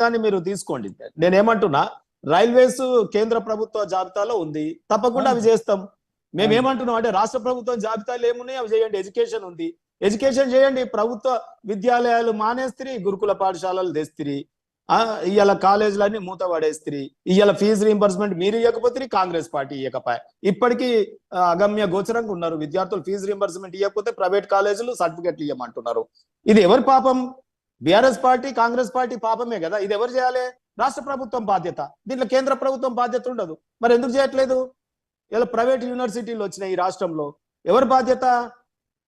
దాన్ని మీరు తీసుకోండి. నేనేమంటున్నా రైల్వేస్ కేంద్ర ప్రభుత్వ జాబితాలో ఉంది. తప్పకుండా అవి చేస్తాం. మేము ఏమంటున్నాం అంటే రాష్ట్ర ప్రభుత్వం జాబితాలు ఏమున్నాయి? అవి చేయండి. ఎడ్యుకేషన్ ఉంది. ఎడ్యుకేషన్ చేయండి. ప్రభుత్వ విద్యాలయాలు మానేస్త్రి గురుకుల పాఠశాలలు తెస్తిరి. ఇవాళ కాలేజీలన్నీ మూత పడేస్త్రి. ఇవాళ ఫీజు రీంబర్స్మెంట్ మీరు ఇవ్వకపోతే కాంగ్రెస్ పార్టీ ఇవ్వకపోయా ఇప్పటికీ అగమ్య గోచరంగా ఉన్నారు. విద్యార్థులు ఫీజు రీంబర్స్మెంట్ ఇవ్వకపోతే ప్రైవేట్ కాలేజీలు సర్టిఫికెట్లు ఇవ్వమంటున్నారు ఇది ఎవరి పాపం? బీఆర్ఎస్ పార్టీ కాంగ్రెస్ పార్టీ పాపమే కదా. ఇది ఎవరు చేయాలి? రాష్ట్ర ప్రభుత్వం బాధ్యత. దీంట్లో కేంద్ర ప్రభుత్వం బాధ్యత ఉండదు. మరి ఎందుకు చేయట్లేదు? ఇలా ప్రైవేట్ యూనివర్సిటీలు వచ్చినాయి ఈ రాష్ట్రంలో. ఎవరి బాధ్యత?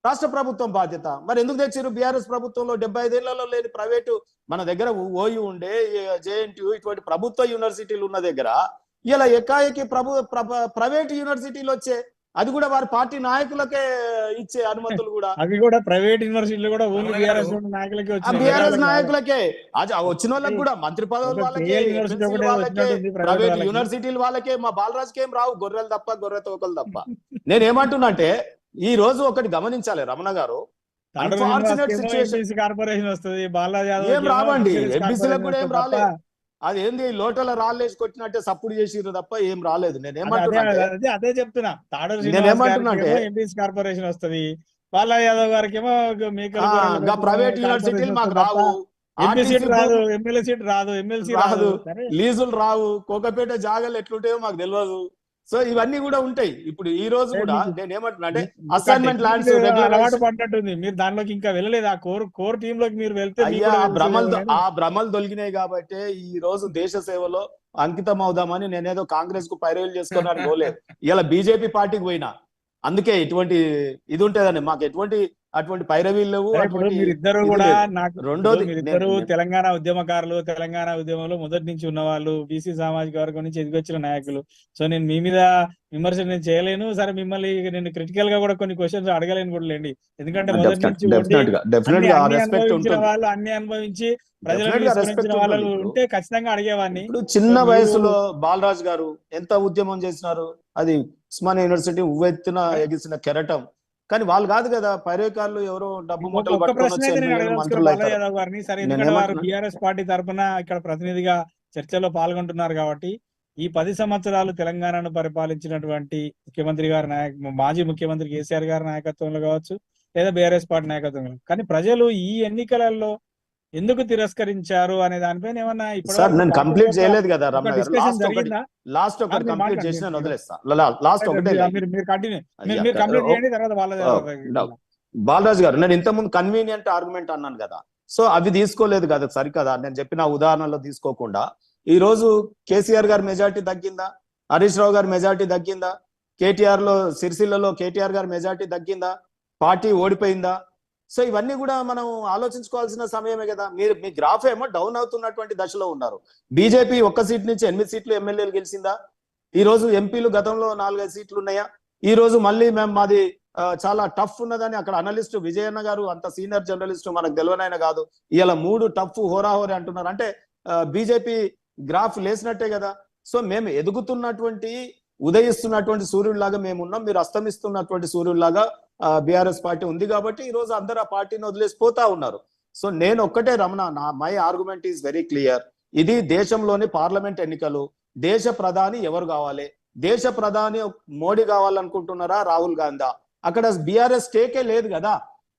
రాష్ట్ర ప్రభుత్వం బాధ్యత. మరి ఎందుకు తెచ్చారు బీఆర్ఎస్ ప్రభుత్వంలో? డెబ్బై ఐదేళ్ళలో లేని ప్రైవేటు మన దగ్గర ఓయు ఉండే జేఎన్టీ ఇటువంటి ప్రభుత్వ యూనివర్సిటీలు ఉన్న దగ్గర ఇలా ఎకాయకి ప్రభు ప్రైవేట్ యూనివర్సిటీలు వచ్చే అది కూడా వారి పార్టీ నాయకులకే ఇచ్చే అనుమతులు కూడా. అవి కూడా ప్రైవేట్ యూనివర్సిటీలు కూడా ఓన్లీ బీఆర్ఎస్ నాయకులకి. బీఆర్ఎస్ నాయకులకే. వచ్చిన వాళ్ళకి కూడా మంత్రి పదవులు వాళ్ళకే ప్రైవేట్. యూనివర్సిటీలు వాళ్ళకే. మా బాలరాజుకి ఏం రావు? గొర్రెలు తప్ప గొర్రె తోకలు తప్ప. నేను ఏమంటున్నా అంటే ఈ రోజు ఒకటి గమనించాలి రమణ గారు. కార్పొరేషన్ వస్తుంది బాలాజీ యాదవ్ ఏం రావండి. MPC MPC లకు కూడా ఏం కార్పొరేషన్ రాలే. తప్ప అది ఏంది లోటల రాళ్ళేసి కొట్టినట్టే సప్పుడు చేసిర్రు తప్ప ఏం రాలేదు. నేను అదే చెప్తున్నా. ఎంపీసీ కార్పొరేషన్ వస్తది. బాలాజీ యాదవ్ గారికి ఏమో ప్రైవేట్ యూనివర్సిటీలు మాకు రావు. రాదు ఎమ్మెల్యే సీట్ రాదు ఎమ్మెల్సీ రాదు. లీజులు రావు. కోకపేట జాగాలు ఎట్లుంటాయో మాకు తెలియదు సో ఇవన్నీ కూడా ఉంటాయి. ఇప్పుడు ఈ రోజు కూడా నేను ఏమంటున్నా అంటే అసైన్మెంట్ ల్యాండ్స్ అలవాటు పడ్డట్టుంది. మీరు దానిలోకి ఇంకా వెళ్ళలేదు? ఆ కోర్ కోర్ టీమ్లోకి మీరు వెళ్తే అయ్యా ఆ భ్రమలు ఆ భ్రమలు దొలిగినాయి కాబట్టి ఈ రోజు దేశ సేవలో అంకితం అవుదామని నేనేదో కాంగ్రెస్కు పైరవీలు చేసుకోవడానికి పోలేదు. ఇలా బీజేపీ పార్టీకి పోయినా. అందుకే ఇటువంటి ఇది ఉంటదండి మాకు ఎటువంటి అటువంటి పైరవీలు లేవు సరే, ఇప్పుడు అటువంటి మీరిద్దరు ఇది కూడా. నాకు రెండోది తెలంగాణ ఉద్యమకారులు తెలంగాణ ఉద్యమంలో మొదటి నుంచి ఉన్న వాళ్ళు బీసీ సామాజిక వర్గం నుంచి ఎదిగొచ్చిన నాయకులు. సో నేను మీ మీద విమర్శ నేను చేయలేను. సరే మిమ్మల్ని నేను క్రిటికల్గా కూడా కొన్ని క్వశ్చన్స్ అడగలేను కూడా లేండి. ఎందుకంటే మొదటి నుంచి వాళ్ళు అన్ని అనుభవించి వాళ్ళు ఇప్పుడు. ఉంటే ఖచ్చితంగా అడిగేవాడిని. ఇప్పుడు చిన్న వయసులో బాలరాజ్ గారు ఎంత ఉద్యమం చేసినారు? అది ఉస్మానియా యూనివర్సిటీ ఉవ్వెత్తున ఎగిసిన కెరటం. కానీ వాళ్ళు కాదు కదా పైరేకారులు ఎవరో డబ్బు? బీఆర్ఎస్ పార్టీ తరఫున ఇక్కడ ప్రతినిధిగా చర్చలో పాల్గొంటున్నారు కాబట్టి ఈ పది సంవత్సరాలు తెలంగాణను పరిపాలించినటువంటి ముఖ్యమంత్రి గారి నాయక మాజీ ముఖ్యమంత్రి కేసీఆర్ గారి నాయకత్వంలో కావచ్చు లేదా బీఆర్ఎస్ పార్టీ నాయకత్వంలో. కానీ ప్రజలు ఈ ఎన్నికలలో ఎందుకు తిరస్కరించారు అనే దానిపైన ఏమన్నా సార్ నేను కంప్లీట్ చేయలేదు కదా లాస్ట్ ఒకటి లాస్ట్ ఒకటి కంప్లీట్. చేసి నేను వదిలేస్తా. లాస్ట్ ఒకటే మీరు- కంటిన్యూ మీరు కంప్లీట్ చేయండి తర్వాత వాళ్ళ. బాలరాజు గారు నేను ఇంతకుముందు కన్వీనియంట్ ఆర్గ్యుమెంట్ అన్నాను కదా. సో అవి తీసుకోలేదు కదా సరికదా? నేను చెప్పిన ఉదాహరణలో తీసుకోకుండా. ఈ రోజు కేసీఆర్ గారి మెజార్టీ తగ్గిందా? హరీష్ రావు గారి మెజార్టీ తగ్గిందా? కేటీఆర్లో సిరిసిల్లలో కేటీఆర్ గారి మెజార్టీ తగ్గిందా? పార్టీ ఓడిపోయిందా? సో ఇవన్నీ కూడా మనం ఆలోచించుకోవాల్సిన సమయమే కదా. మీరు మీ గ్రాఫ్ ఏమో డౌన్ అవుతున్నటువంటి దశలో ఉన్నారు. బీజేపీ ఒక్క సీట్ నుంచి ఎనిమిది సీట్లు ఎమ్మెల్యేలు గెలిచిందా? ఈ రోజు ఎంపీలు గతంలో నాలుగైదు సీట్లు ఉన్నాయా? ఈ రోజు మళ్ళీ మేము మాది చాలా టఫ్ ఉన్నదని అక్కడ అనలిస్ట్ విజయన్న గారు అంత సీనియర్ జర్నలిస్ట్ మనకు తెలియనైనా కాదు. ఇలా మూడు టఫ్ హోరాహోరీ అంటున్నారు. అంటే బీజేపీ గ్రాఫ్ లేసినట్టే కదా. సో మేము ఎదుగుతున్నటువంటి ఉదయిస్తున్నటువంటి సూర్యుడిలాగా మేము ఉన్నాం. మీరు అస్తమిస్తున్నటువంటి సూర్యుడిలాగా బీఆర్ఎస్ పార్టీ ఉంది కాబట్టి ఈ రోజు అందరు ఆ పార్టీని వదిలేసి పోతా ఉన్నారు. సో నేను ఒక్కటే రమణ నా my argument is very clear ఇది దేశంలోని పార్లమెంట్ ఎన్నికలు. దేశ ప్రధాని ఎవరు కావాలి? దేశ ప్రధాని మోడీ కావాలనుకుంటున్నారా రాహుల్ గాంధీ? అక్కడ బీఆర్ఎస్ స్టేకే లేదు కదా.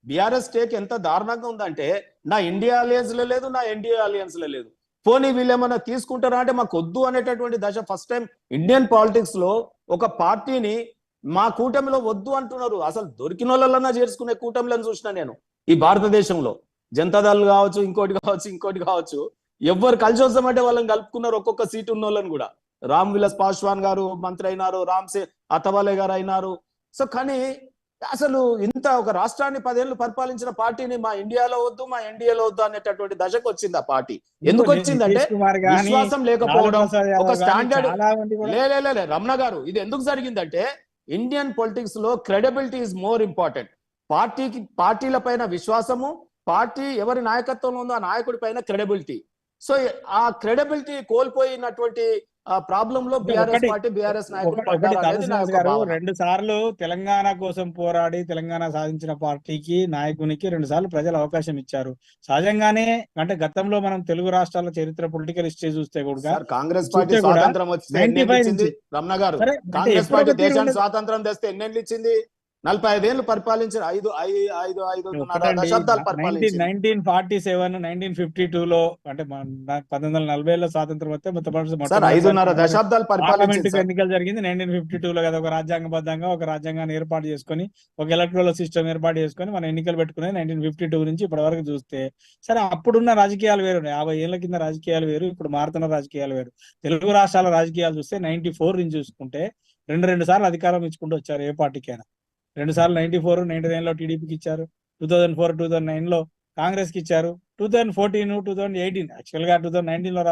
బీఆర్ఎస్ స్టేక్ ఎంత దారుణంగా ఉందంటే నా ఇండియా అలియన్స్లో లేదు నా ఎన్డీఏ అలియన్స్లో లేదు. పోనీ వీళ్ళేమన్నా తీసుకుంటారా అంటే మాకు వద్దు అనేటటువంటి దశ ఫస్ట్ టైం ఇండియన్ పాలిటిక్స్లో ఒక పార్టీని మా కూటమిలో వద్దు అంటున్నారు. అసలు దొరికిన వాళ్ళన్నా చేర్చుకునే కూటమిలను చూసిన నేను. ఈ భారతదేశంలో జనతాదళ్ కావచ్చు ఇంకోటి కావచ్చు ఇంకోటి కావచ్చు ఎవ్వరు కలిసి వస్తామంటే వాళ్ళని కలుపుకున్నారు ఒక్కొక్క సీట్ ఉన్న వాళ్ళని కూడా. రామ్ విలాస్ పాస్వాన్ గారు మంత్రి అయినారు రామ్ సే అతవాలే గారు అయినారు. సో కానీ అసలు ఇంత ఒక రాష్ట్రాన్ని పదేళ్ళు పరిపాలించిన పార్టీని మా ఇండియాలో వద్దు మా ఎన్డీఏలో వద్దు అనేటటువంటి దశకు వచ్చింది ఆ పార్టీ. ఎందుకు వచ్చిందంటే విశ్వాసం లేకపోవడం ఒక స్టాండర్డ్ లే, రమణ గారు ఇది ఎందుకు జరిగిందంటే ఇండియన్ పొలిటిక్స్లో క్రెడిబిలిటీ ఇస్ మోర్ ఇంపార్టెంట్ పార్టీకి పార్టీల పైన విశ్వాసము పార్టీ ఎవరి నాయకత్వంలో ఉందో ఆ నాయకుడి పైన క్రెడిబిలిటీ సో ఆ క్రెడిబిలిటీ కోల్పోయినటువంటి ఆ ప్రాబ్లం లో బీఆర్ఎస్ పార్టీ బీఆర్ఎస్ నాయకులు. రెండు సార్లు తెలంగాణ కోసం పోరాడి తెలంగాణ సాధించిన పార్టీకి నాయకునికి రెండు సార్లు ప్రజలు అవకాశం ఇచ్చారు సహజంగానే అంటే గతంలో మనం తెలుగు రాష్ట్రాల చరిత్ర పొలిటికల్ హిస్టరీ చూస్తే కూడా కాంగ్రెస్ పార్టీ స్వాతంత్రం వస్తే 95 ఎన్నేళ్ళు ఇచ్చింది నుంచి. రమణ గారు కాంగ్రెస్ పార్టీ దేశానికి. స్వాతంత్రం తెస్తే ఎన్నేళ్ళు ఇచ్చింది నలభై ఐదేళ్ళు పరిపాలించిన ఐదు ఐదు ఒకటండి దశాబ్దాలు nineteen forty seven nineteen fifty two లో అంటే పంతొమ్మిది వందల నలభైలో స్వాతంత్రం వస్తే మొత్తం ఐదున్నర దశాబ్దాలు పార్లమెంట్. ఎన్నికలు జరిగింది నైన్టీన్ ఫిఫ్టీ టూ లో కదా ఒక రాజ్యాంగబద్ధంగా ఒక రాజ్యాంగాన్ని ఏర్పాటు చేసుకొని ఒక ఎలక్ట్రల్ సిస్టమ్ ఏర్పాటు చేసుకొని మనం ఎన్నికలు పెట్టుకునేది నైన్టీన్ ఫిఫ్టీ టూ నుంచి ఇప్పటి వరకు చూస్తే. సరే అప్పుడున్న రాజకీయాలు వేరు యాభై ఏళ్ళ కింద రాజకీయాలు వేరు ఇప్పుడు మారుతున్న రాజకీయాలు వేరు. తెలుగు రాష్ట్రాల రాజకీయాలు చూస్తే నైన్టీ ఫోర్ నుంచి చూసుకుంటే రెండు రెండు సార్లు అధికారం ఇచ్చుకుంటూ వచ్చారు ఏ పార్టీకైనా. రెండు సార్లు నైన్టీ ఫోర్ నైన్టీ నైన్లో టీడీపీకి ఇచ్చారు two thousand four two thousand నైన్లో కాంగ్రెస్కి ఇచ్చారు two thousand fourteen two thousand eighteen యాక్చువల్గా టూ థౌసండ్ నైన్టీన్లో